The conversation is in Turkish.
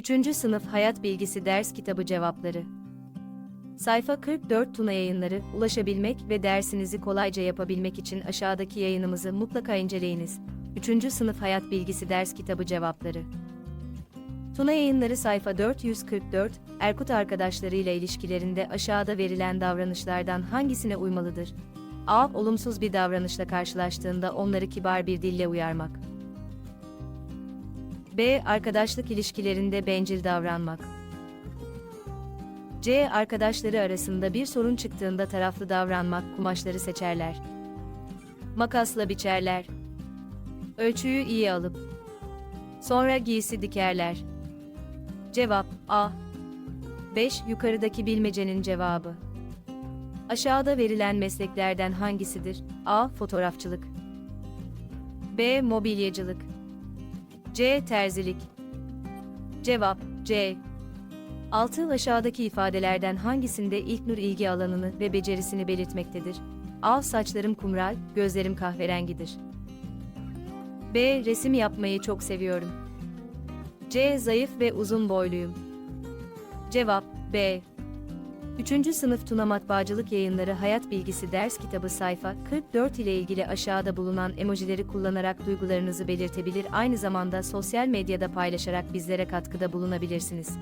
3. Sınıf Hayat Bilgisi Ders Kitabı Cevapları Sayfa 44 Tuna Yayınları, ulaşabilmek ve dersinizi kolayca yapabilmek için aşağıdaki yayınımızı mutlaka inceleyiniz. 3. Sınıf Hayat Bilgisi Ders Kitabı Cevapları Tuna Yayınları sayfa 444, Erkut arkadaşlarıyla ilişkilerinde aşağıda verilen davranışlardan hangisine uymalıdır? A. Olumsuz bir davranışla karşılaştığında onları kibar bir dille uyarmak. B. Arkadaşlık ilişkilerinde bencil davranmak. C. Arkadaşları arasında bir sorun çıktığında taraflı davranmak, kumaşları seçerler. Makasla biçerler. Ölçüyü iyi alıp. Sonra giysi dikerler. Cevap A. 5. Yukarıdaki bilmecenin cevabı. Aşağıda verilen mesleklerden hangisidir? A. Fotoğrafçılık. B. Mobilyacılık. C. Terzilik. Cevap C. 6 aşağıdaki ifadelerden hangisinde İlknur ilgi alanını ve becerisini belirtmektedir? A. Saçlarım kumral, gözlerim kahverengidir. B. Resim yapmayı çok seviyorum. C. Zayıf ve uzun boyluyum. Cevap B. 3. Sınıf Tuna Matbaacılık Yayınları Hayat Bilgisi Ders Kitabı sayfa 44 ile ilgili aşağıda bulunan emojileri kullanarak duygularınızı belirtebilir aynı zamanda sosyal medyada paylaşarak bizlere katkıda bulunabilirsiniz.